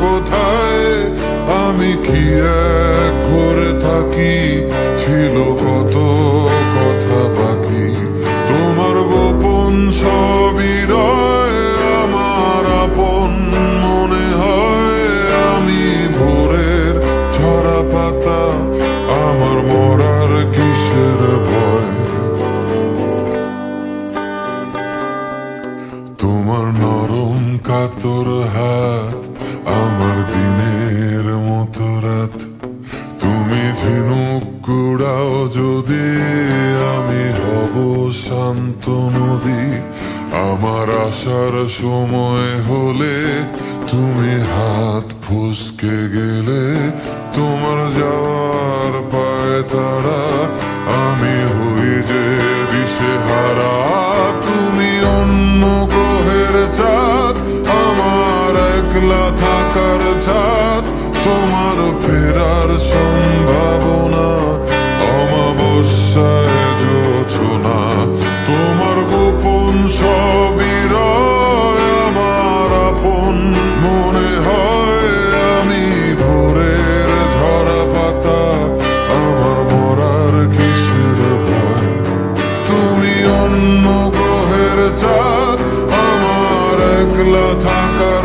কোথায়? আমি কি করে থাকি? কাতর হাত আমার দিনের মতো রাত। তুমি ঝিনুক গুড়াও যদি আমি হব শান্ত নদী। আমার আসার সময় হলে তুমি হাত ফুসকে গেলে তোমার যাওয়ার পায় তারা আমি হই যে দিশে হারা থাকার ছাদ, তোমার ফেরার সম্ভাবনা, অমাবস্যায় যোছনা তোমার গোপন সবই আমার আপন, মনে হয় আমি ভোরের ঝরা পাতা আমার মরার কিসের ভয়? তুমি অন্য গ্রহের চাঁদ আমার একলা থাকার